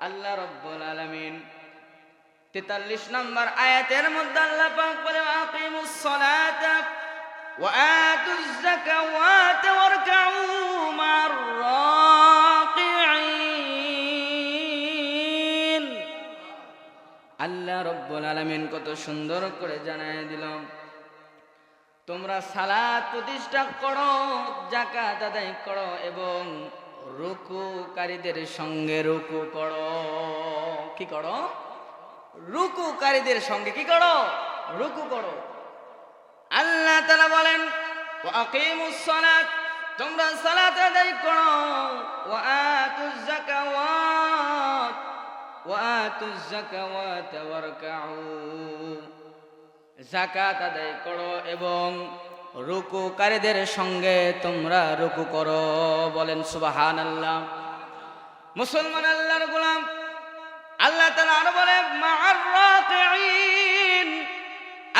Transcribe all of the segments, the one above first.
আল্লাহ রব্বুল আলামিন নম্বর আয়াতের মধ্যে কত সুন্দর করে জানায় দিলাম তোমরা সালাত প্রতিষ্ঠা করো জাকাত আদায় করো এবং রুকুকারীদের সঙ্গে রুকু করো। কি করো? রুকুকারীদের সঙ্গে কি করো? রুকু করো। আল্লাহ তাআলা বলেন তোমরা সালাত আদায় করো। জাকাত আদায় করো এবং রুকুকারীদের সঙ্গে তোমরা রুকু করো, বলেন সুবাহান আল্লাহ মুসলমান আল্লাহর গোলাম, আল্লাহ তালা আরও বলে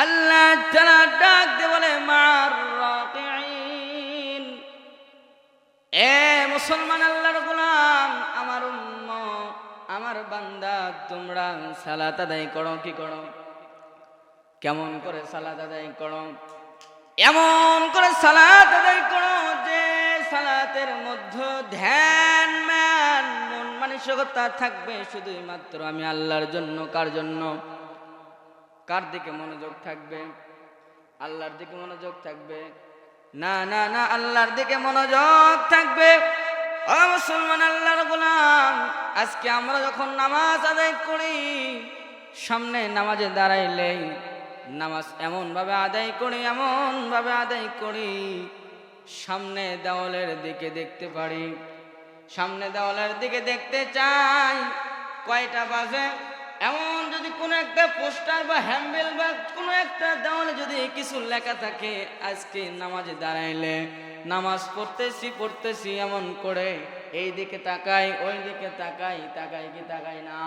আল্লাহ তালা ডাক দে বলে রাকিঈন। এ মুসলমান আল্লাহর গোলাম, আমার উম্ম আমার বান্দা, তোমরা সালাত আদায় করো, কি করো? কেমন করে সালাত আদায় করো? এমন করে সালাত আদায় করো যে সালাতের মধ্যে ধ্যান, ম্যান, মন মানসিকতা থাকবে শুধুই মাত্র আমি আল্লাহর জন্য, কার জন্য? কার দিকে মনোযোগ থাকবে? আল্লাহর দিকে মনোযোগ থাকবে? না না না, আল্লাহর দিকে মনোযোগ থাকবে। ও মুসলমান, আল্লাহর গোলাম, আজকে আমরা যখন নামাজ আদায় করি, সামনে নামাজে দাঁড়াইলেই নামাজ এমন ভাবে আদায় করি এমন ভাবে আদায় করি, সামনে দেওয়ালের দিকে দেখতে পারি। সামনে দেওয়ালের দিকে দেখতে চাই, কয়টা বাজে? এমন যদি কোনো একটা পোস্টার বা হ্যান্ডেল বা কোনো একটা দেওয়ালে যদি কিছু লেখা থাকে, আজকে নামাজে দাঁড়াইলে, নামাজ পড়তেছি পড়তেছি এমন করে, এই দিকে তাকাই, ওই দিকে তাকাই তাকাই কি তাকাই না।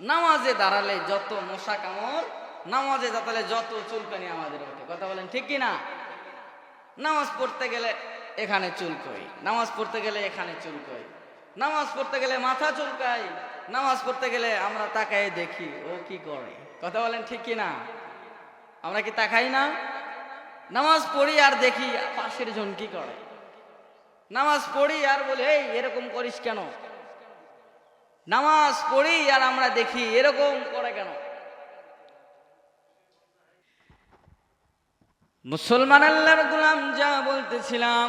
নামাজে দাঁড়ালে যত মশা কামড় নামাজে দাঁড়ালে যত চুলকানি আমাদের ওঠে কথা বলেন ঠিক কি না নামাজ পড়তে গেলে এখানে চুলকই, নামাজ পড়তে গেলে এখানে চুলকই, নামাজ পড়তে গেলে মাথা চুলকাই, নামাজ পড়তে গেলে আমরা তাকাই দেখি ও কি করে, কথা বলেন ঠিক কি না আমরা কি তাকাই না? নামাজ পড়ি আর দেখি পাশের জন কি করে। নামাজ পড়ি আর বলি, এই, এরকম করিস কেন? নামাজ পড়ি আর আমরা দেখি এরকম করে কেন? মুসলমান আল্লাহর গোলাম যা বলতেছিলাম,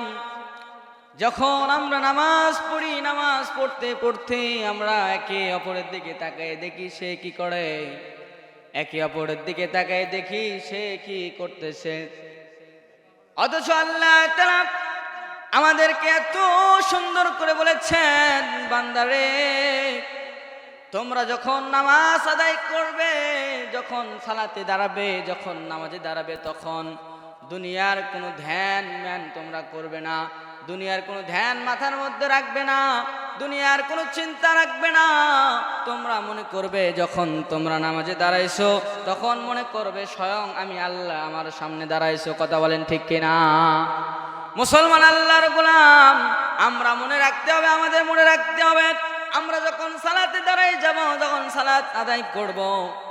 যখন আমরা নামাজ পড়ি, নামাজ পড়তে পড়তে আমরা একে অপরের দিকে তাকায় দেখি সে কি করে। একে অপরের দিকে তাকায় দেখি সে কি করতেছে। অথচ আল্লাহ আমাদেরকে এত সুন্দর করে বলেছেন, বান্দারে, তোমরা যখন নামাজ আদায় করবে, যখন সালাতে দাঁড়াবে, যখন নামাজে দাঁড়াবে, তখন দুনিয়ার কোনো ধ্যান ম্যান তোমরা করবে না। দুনিয়ার কোনো ধ্যান মাথার মধ্যে রাখবে না। দুনিয়ার কোনো চিন্তা রাখবে না। তোমরা মনে করবে যখন তোমরা নামাজে দাঁড়াইছো, তখন মনে করবে স্বয়ং আমি আল্লাহ আমার সামনে দাঁড়াইছো। কথা বলেন ঠিক কিনা? মুসলমান আল্লাহর গোলাম, আমরা মনে রাখতে হবে, আমাদের মনে রাখতে হবে। আমরা যখন সালাতে দাঁড়াই যাব যখন সালাত আদায় করব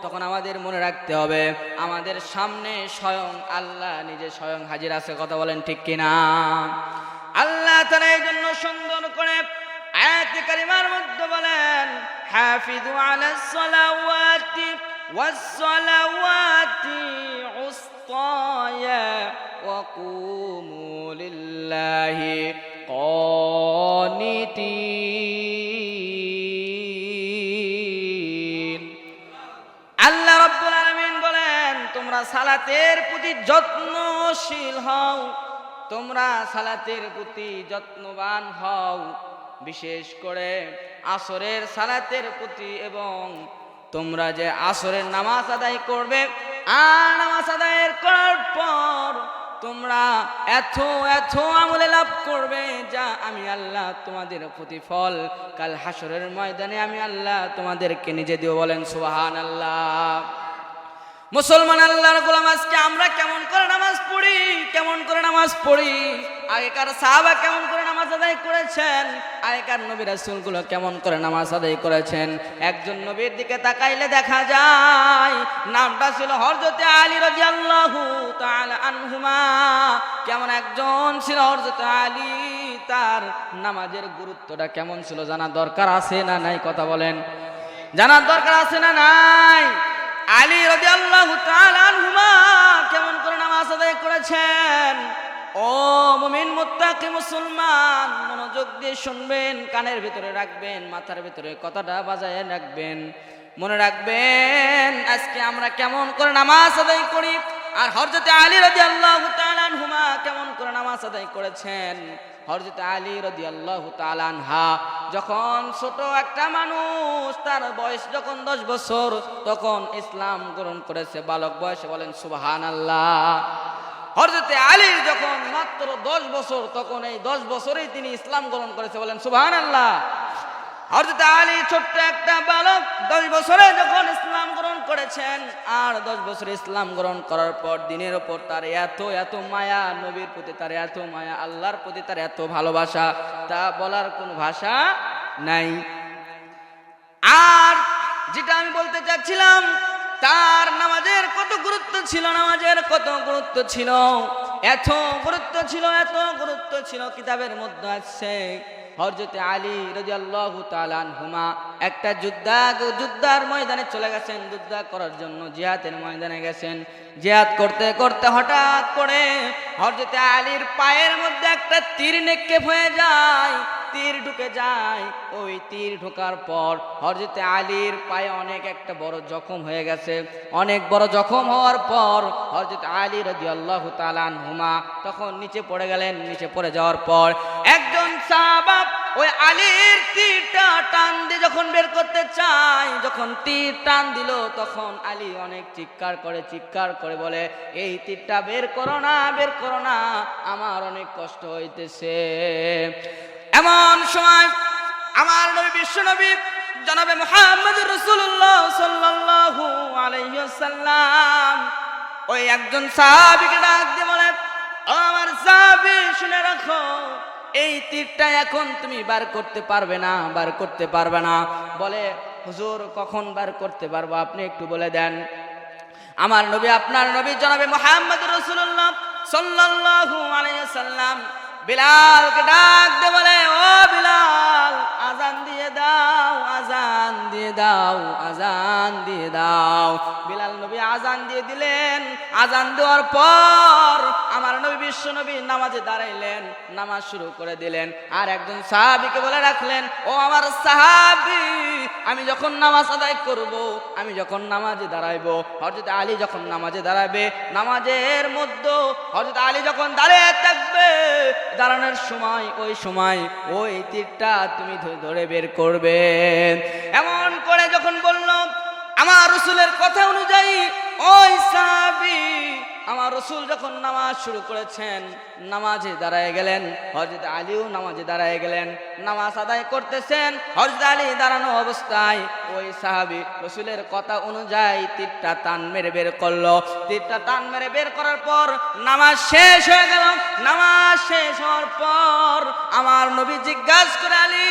তখন আমাদের মনে রাখতে হবে আমাদের সামনে স্বয়ং আল্লাহ নিজে স্বয়ং হাজির আছে কথা বলেন ঠিক কিনা আল্লাহ তারা এই জন্য সুন্দর করে আয়াতে কারিমার মধ্যে বলেন হাফিজু আলাস সালাওয়াতি ওয়াস সালাওয়াতি উসতায়া وقوموا لله قانتين সালাতের প্রতি যত্নশীল হও। তোমরা সালাতের প্রতি যত্নবান হও। বিশেষ করে আসরের সালাতের প্রতি এবং তোমরা যে আসরের নামাজ আদায় করবে আর নামাজ আদায়ের করার পর তোমরা এত এত আমলে লাভ করবে। যা আমি আল্লাহ তোমাদের প্রতিফল। কাল হাসরের ময়দানে আমি আল্লাহ তোমাদেরকে নিজে দিও বলেন সুবাহান আল্লাহ মুসলমান আল্লাহর গোলাম আজকে আমরা কেমন করে নামাজ পড়ি, কেমন করে নামাজ পড়ি? আগেকার সাহাবা কেমন করে নামাজ আদায় করেছেন? আগেকার নবী রাসূলগুলো কেমন করে নামাজ আদায় করেছেন? একজন নবীর দিকে তাকাইলে দেখা যায়, নামটা ছিল হযরতে আলী রাদিয়াল্লাহু তাআলা আনহুমা। কেমন একজন ছিল হযরতে আলী, তার নামাজের গুরুত্বটা কেমন ছিল জানা দরকার আছে না নাই? কথা বলেন। জানার দরকার আছে না নাই? আলী রবি আল্লাহ আনহুমা কেমন করে নামাজ আদায় করেছেন? ও মুমিন, মুত্তাকি মুসলমান, মনোযোগ দিয়ে শুনবেন, কানের ভিতরে রাখবেন, মাথার ভিতরে কথাটা বাজায় রাখবেন। মনে রাখবেন, আজকে আমরা কেমন করে নামাজ আদায় করি? আর হরজতে আলী রাজি আল্লাহ কেমন করে নামাজ আদায় করেছেন? হরজত আলী রদি আল্লাহ তালানহা যখন ছোট একটা মানুষ, তার বয়স যখন দশ বছর, তখন ইসলাম গ্রহণ করেছে। বালক বয়সে বলেন সুবাহান আল্লাহ হরজতে আলী যখন মাত্র দশ বছর, তখন এই দশ বছরেই তিনি ইসলাম গ্রহণ করেছে বলেন সুবাহান আল্লাহ হরজত আলী ছোট্ট একটা বালক দশ বছরে যখন ইসলাম গ্রহণ করেছেন, আর দশ বছর ইসলাম গ্রহণ করার পর দিনের ওপর তার এত এত মায়া, নবীর প্রতি তার এত মায়া প্রতি তার এত ভালোবাসা, তা বলার কোনো ভাষা নাই। আর যেটা আমি বলতে চাচ্ছিলাম, তার নামাজের কত গুরুত্ব ছিল, নামাজের কত গুরুত্ব ছিল, এত গুরুত্ব ছিল, এত গুরুত্ব ছিল, কিতাবের মধ্যে আছে। হরজতে আলী রাজি তাআলা আনহুমা একটা যুদ্ধা, যুদ্ধার ময়দানে চলে গেছেন। যুদ্ধা করার জন্য জিহাদের ময়দানে গেছেন। জিহাদ করতে করতে হঠাৎ করে হরজতে আলীর পায়ের মধ্যে একটা তীর নিক্ষেপ হয়ে যায়। তীর ঢুকে যায়। ওই তীর ঢোকার পর হরজতে আলীর পায়ে অনেক একটা বড় জখম হয়ে গেছে। অনেক বড় জখম হওয়ার পর হরজত আলী রাজি আল্লাহ তালান হুমা তখন নিচে পড়ে গেলেন। নিচে পড়ে যাওয়ার পর একজন সাহাবাব ওই আলীর তীরটা টান দিয়ে যখন বের করতে চায়, যখন তীর টান দিল, তখন আলী অনেক চিৎকার করে চিৎকার করে বলে, এই তীরটা বের করো না, বের করো না, আমার অনেক কষ্ট হইতেছে। এমন সময় আমার নবী বিশ্ব নবী জনাবে মোহাম্মদ রসুল্লাহ সাল্লাল্লাহু আলাইহি ওয়াসাল্লাম ওই একজন সাহাবীকে ডাক দিয়ে বলে আমার সাহাবী, শুনে রাখো, এই তীরটা এখন তুমি বার করতে পারবে না, বার করতে পারবে না। বলে, হুজুর, কখন বার করতে পারব আপনি একটু বলে দেন? আমার নবী, আপনার নবী জনাবে মোহাম্মদ রসুল্লাহ সাল্লাল্লাহু আলাইহি সাল্লাম বিলালকে ডাক দে বলে ও বিলাল আজান দিয়ে দাও। আজান দিয়ে দাও, আজান দিয়ে দাও। বিলাল নবী আজান দিয়ে দিলেন। আজান দেওয়ার পর আমার নবী বিশ্ব নবী নামাজে দাঁড়াইলেন, নামাজ শুরু করে দিলেন। আর একজন সাহাবিকে বলে রাখলেন, ও আমার সাহাবি, আমি যখন নামাজ আদায় করব, আমি যখন নামাজে দাঁড়াইবো। হজরত আলী যখন নামাজে দাঁড়াবে, নামাজের মধ্যে হজরত আলী যখন দাঁড়িয়ে থাকবে, দাঁড়ানোর সময়, ওই সময় ওই তীরটা তুমি ধরে বের করবে। এমন করে যখন বলল, আমার রসুলের কথা অনুযায়ী, ওই সাহাবি আমার রসুল যখন নামাজ শুরু করেছেন, নামাজে দাঁড়ায় গেলেন হজরত আলীও নামাজে দাঁড়ায় গেলেন, নামাজ আদায় করতেছেন হজরত আলী দাঁড়ানো অবস্থায় ওই সাহাবি রসুলের কথা অনুযায়ী তীরটা টান মেরে বের করল। তীরটা টান মেরে বের করার পর নামাজ শেষ হয়ে গেল। নামাজ শেষ হওয়ার পর আমার নবী জিজ্ঞাসা করে আলী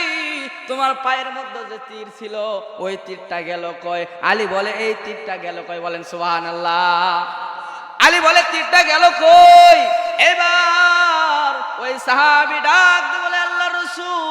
তোমার পায়ের মধ্যে যে তীর ছিল, ওই তীরটা গেল কয় আলী বলে, এই তীরটা গেল কয় বলেন সোহান আল্লাহ আলী বলে, তীরটা গেল কই? এবার ওই সাহাবি ডাক বলে আল্লাহ রসুল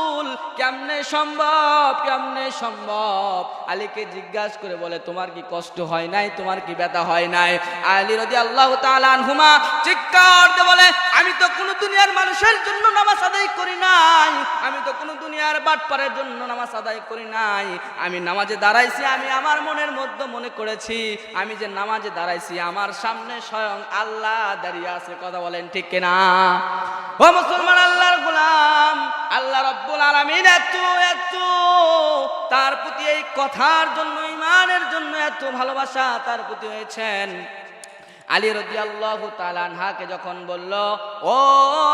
কেমনে সম্ভব কেমনে সম্ভব? আলীকে জিজ্ঞাসা করে বলে, তোমার কি কষ্ট হয় নাই? তোমার কি ব্যথা হয় নাই? আলী রদি আল্লাহ তালানহুমা চিৎকার বলে, আমি তো কোনো দুনিয়ার মানুষের জন্য নামাজ আদায় করি নাই। আমি তো কোনো দুনিয়ার বাটপারের জন্য নামাজ আদায় করি নাই। আমি নামাজে দাঁড়াইছি, আমি আমার মনের মধ্যে মনে করেছি, আমি যে নামাজে দাঁড়াইছি, আমার সামনে স্বয়ং আল্লাহ দাঁড়িয়ে আছে। কথা বলেন ঠিক কিনা? ও মুসলমান আল্লাহর গোলাম আল্লাহ রব্বুল আলমিন এত এত। তার প্রতি এই কথার জন্য ইমানের জন্য এত ভালোবাসা তার প্রতি হয়েছেন। আলী রদিয়াল্লাহু তালানহাকে যখন বলল, ও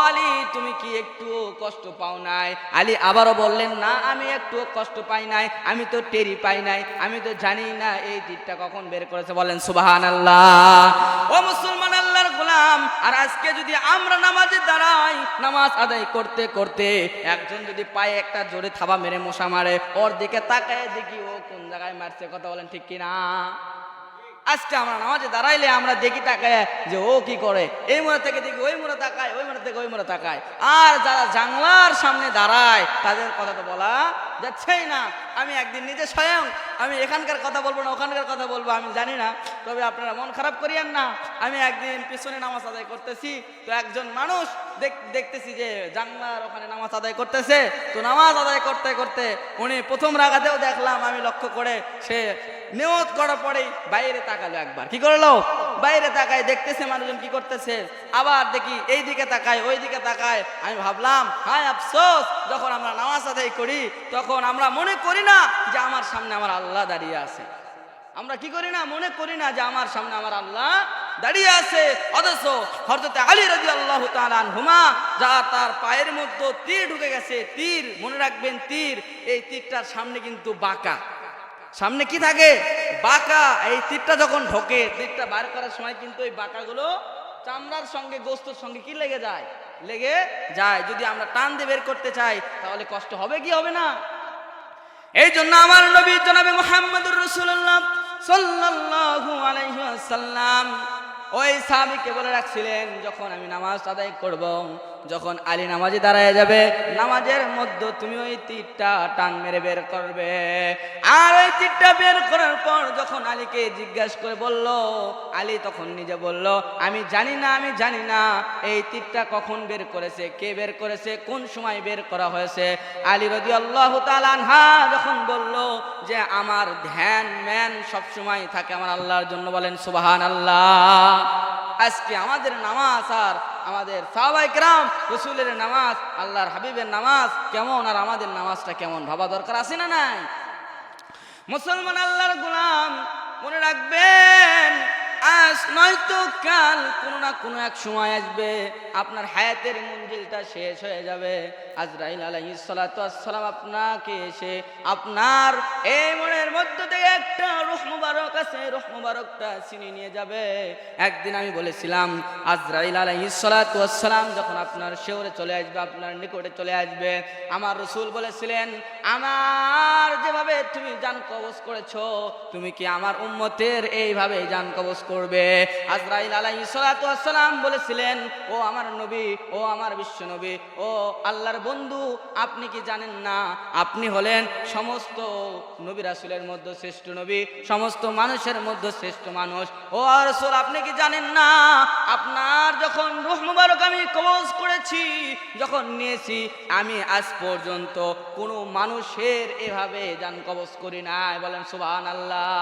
আলী, তুমি কি একটু কষ্ট পাও নাই? আলী আবারও বললেন, না, আমি একটু কষ্ট পাই নাই, আমি তো টেরি পাই নাই, আমি তো জানি না এই তীরটা কখন বের করেছে। বলেন সুবাহান আল্লাহ ও মুসলমান আল্লাহর গোলাম, আর আজকে যদি আমরা নামাজে দাঁড়াই, নামাজ আদায় করতে করতে একজন যদি পায়ে একটা জোরে থাবা মেরে মশা মারে, ওর দিকে তাকায় দেখি ও কোন জায়গায় মারছে, কথা বলেন ঠিক কিনা? আজকে আমরা নামাজে দাঁড়াইলে আমরা দেখি তাকায় যে ও কি করে? এই মোড়া থেকে দেখি ওই মোড়া তাকায়, ওই মোড়া থেকে ওই মোড়া তাকায়। আর যারা জানলার সামনে দাঁড়ায়, তাদের কথা তো বলা যাচ্ছেই না। আমি একদিন নিজে স্বয়ং আমি এখানকার কথা বলব না, ওখানকার কথা বলব, আমি জানি না। তবে আপনারা মন খারাপ করিয়েন না। আমি একদিন পিছনে নামাজ আদায় করতেছি, তো একজন মানুষ দেখ- দেখতেছি যে জানলার ওখানে নামাজ আদায় করতেছে। তো নামাজ আদায় করতে করতে উনি প্রথম রাগাতেও দেখলাম, আমি লক্ষ্য করে সে নিয়ত করার পরেই বাইরে তাকালো একবার। কি করল? বাইরে তাকায় দেখতেছে মানুষজন কি করতেছে। আবার দেখি এই দিকে তাকায়, ওই দিকে তাকায়। আমি ভাবলাম, হায় আফসোস, যখন আমরা নামাজ আদায় করি, তখন আমরা মনে করি না যে আমার সামনে আমার আল্লাহ দাঁড়িয়ে আছে। আমরা কি করি না? মনে করি না যে আমার সামনে আমার আল্লাহ দাঁড়িয়ে আছে। অথচ হরজতে আলী রাজি আল্লাহ হুমা যা তার পায়ের মধ্যে তীর ঢুকে গেছে। তীর, মনে রাখবেন তীর, এই তীরটার সামনে কিন্তু বাঁকা। সামনে কি থাকে? বাঁকা। এই তীরটা যখন ঢোকে, তীরটা বার করার সময় কিন্তু এই বাঁকাগুলো চামড়ার সঙ্গে, গোস্তর সঙ্গে কি লেগে যায়? লেগে যায়। যদি আমরা টান দিয়ে বের করতে চাই, তাহলে কষ্ট হবে কি হবে না? এই জন্য আমার নবী জনাবে মোহাম্মদুর রসুল্লাহ সাল্লাল্লাহু আলাইহি ওয়াসাল্লাম ওই সাহাবীকে বলে রাখছিলেন, যখন আমি নামাজ আদায় করব যখন আলী নামাজে দাঁড়ায় যাবে, নামাজের মধ্যে তুমি ওই তীরটা টান মেরে বের করবে। আর ওই তীরটা বের করার পর যখন আলীকে জিজ্ঞাসা করে বলল, আলী তখন নিজে বলল, আমি জানি না, আমি জানি না, এই তীরটা কখন বের করেছে, কে বের করেছে, কোন সময় বের করা হয়েছে? আলী রদি আল্লাহ তালানহা যখন বলল যে, আমার ধ্যান, ম্যান সব সময় থাকে আমার আল্লাহর জন্য, বলেন সুবাহান আল্লাহ আজকে আমাদের নামাজ আর আমাদের সাহবাইকরাম রসুলের নামাজ, আল্লাহর হাবিবের নামাজ কেমন আর আমাদের নামাজটা কেমন ভাবা দরকার আছে না নাই? মুসলমান আল্লাহর গুলাম মনে রাখবেন আজ নয়তো কাল কোনো না কোনো এক সময় আসবে। আপনার হায়াতের মঞ্জিলটা শেষ হয়ে যাবে। আজরাইল আলাইহিস সালাতু আপনাকে এসে আপনার এই মনের মধ্য থেকে একটা রুহ আছে, রুহ মুবারকটা ছিনিয়ে নিয়ে যাবে। একদিন আমি বলেছিলাম, আজরাইল আলাইহিস সালাতু যখন আপনার শেওরে চলে আসবে, আপনার নিকটে চলে আসবে, আমার রসুল বলেছিলেন, আমার যেভাবে তুমি জান কবজ করেছ, তুমি কি আমার উম্মতের এইভাবে জান কবজ করবে। আজরাইল সালাতু আসসালাম বলেছিলেন, ও আমার নবী, ও আমার বিশ্ব নবী, ও আল্লাহর বন্ধু, আপনি কি জানেন না? আপনি হলেন সমস্ত নবী রাসুলের মধ্যে শ্রেষ্ঠ নবী, সমস্ত মানুষের মধ্যে শ্রেষ্ঠ মানুষ। ও রসুল, আপনি কি জানেন না? আপনার যখন রুহ মুবারক আমি কবজ করেছি, যখন নিয়েছি, আমি আজ পর্যন্ত কোনো মানুষের এভাবে যান কবজ করি নাই। বলেন সুবহান আল্লাহ